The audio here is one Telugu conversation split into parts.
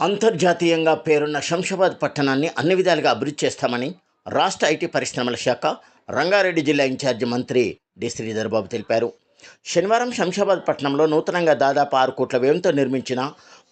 అంతర్జాతీయంగా పేరున్న శంషాబాద్ పట్టణాన్ని అన్ని విధాలుగా అభివృద్ధి చేస్తామని రాష్ట్ర ఐటీ పరిశ్రమల శాఖ రంగారెడ్డి జిల్లా ఇన్ఛార్జి మంత్రి డి. శ్రీధర్ బాబు తెలిపారు. శనివారం శంషాబాద్ పట్టణంలో నూతనంగా దాదాపు ఆరు కోట్ల వ్యయంతో నిర్మించిన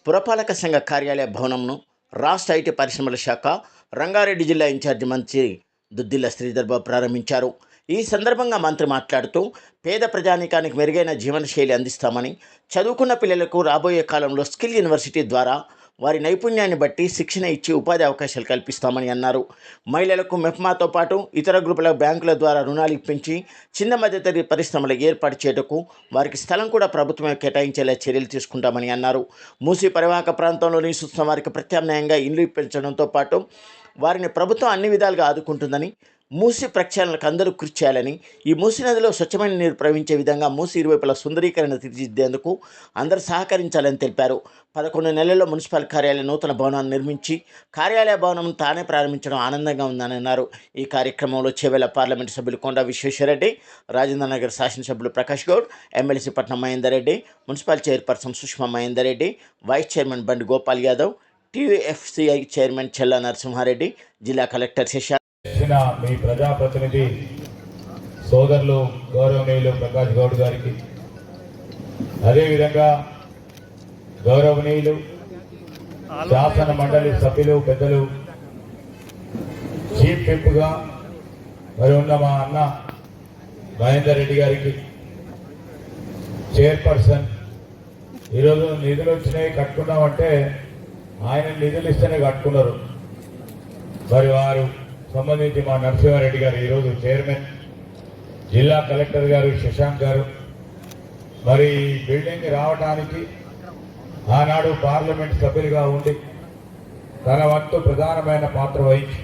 పురపాలక సంఘ కార్యాలయ భవనంను రాష్ట్ర ఐటీ పరిశ్రమల శాఖ రంగారెడ్డి జిల్లా ఇన్ఛార్జి మంత్రి దుద్దిల్ల శ్రీధర్ బాబు ప్రారంభించారు. ఈ సందర్భంగా మంత్రి మాట్లాడుతూ పేద ప్రజానీకానికి మెరుగైన జీవనశైలి అందిస్తామని చదువుకున్న పిల్లలకు రాబోయే కాలంలో స్కిల్ యూనివర్సిటీ ద్వారా వారి నైపుణ్యాన్ని బట్టి శిక్షణ ఇచ్చి ఉపాధి అవకాశాలు కల్పిస్తామని అన్నారు. మహిళలకు మెప్మాతో పాటు ఇతర గ్రూపుల బ్యాంకుల ద్వారా రుణాలు ఇప్పించి చిన్న మధ్యతరగతి పరిశ్రమలు ఏర్పాటు చేయటకు వారికి స్థలం కూడా ప్రభుత్వమే కేటాయించేలా చర్యలు తీసుకుంటామని అన్నారు. మూసి పరివాహక ప్రాంతంలో నివసిస్తున్న వారికి ప్రత్యామ్నాయంగా ఇల్లు ఇప్పించడంతో పాటు వారిని ప్రభుత్వం అన్ని విధాలుగా ఆదుకుంటుందని మూసి ప్రక్షాళనకు అందరూ కృషి చేయాలని ఈ మూసి నదిలో స్వచ్ఛమైన నీరు ప్రవహించే విధంగా మూసి ఇరువైపుల సుందరీకరణ తీర్చిదిద్దేందుకు అందరూ సహకరించాలని తెలిపారు. పదకొండు నెలల్లో మున్సిపల్ కార్యాలయ నూతన భవనాన్ని నిర్మించి కార్యాలయ భవనం తానే ప్రారంభించడం ఆనందంగా ఉందని అన్నారు ఈ కార్యక్రమంలో చేవెల పార్లమెంటు సభ్యులు కొండ విశ్వేశ్వరరెడ్డి రాజేంద్ర నగర్ శాసనసభ్యులు Prakash Goud MLC Patnam Mahender Reddy municipal chairperson Sushma Mahender Reddy vice chairman Bandi Gopal Yadav TFCI chairman Chella Narasimhareddy జిల్లా కలెక్టర్ శశాంక్ చేసిన మీ ప్రజాప్రతినిధి సోదరులు గౌరవనీయులు ప్రకాష్ గౌడ్ గారికి అదేవిధంగా గౌరవనీయులు శాసన మండలి సభ్యులు పెద్దలు చీఫ్ విప్గా మరి ఉన్న మా అన్న మహేందర్ రెడ్డి గారికి చైర్పర్సన్. ఈరోజు నిధులు వచ్చినాయి కట్టుకున్నామంటే ఆయన నిధులు ఇస్తేనే కట్టుకున్నారు. మరి వారు సంబంధించి మా నరసింహారెడ్డి గారు ఈరోజు చైర్మన్ జిల్లా కలెక్టర్ గారు శశాంక్ గారు. మరి బిల్డింగ్ రావడానికి ఆనాడు పార్లమెంట్ సభ్యులుగా ఉండి తన వంతు ప్రధానమైన పాత్ర వహించి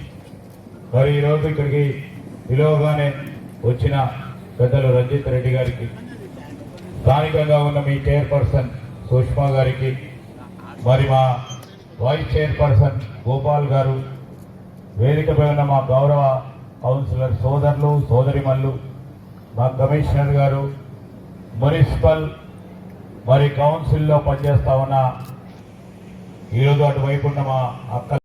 మరి ఈరోజు ఇక్కడికి విలువగానే వచ్చిన పెద్దలు రంజిత్ రెడ్డి గారికి స్థానికంగా ఉన్న మీ చైర్పర్సన్ సుష్మా గారికి మరి మా వైస్ చైర్పర్సన్ గోపాల్ గారు వేదికపై ఉన్న మా గౌరవ కౌన్సిలర్ సోదరులు సోదరిమల్లు మా కమిషనర్ గారు మున్సిపల్ మరి కౌన్సిల్లో పనిచేస్తా ఉన్న ఈరోజు అటువైపు ఉన్న మా అక్క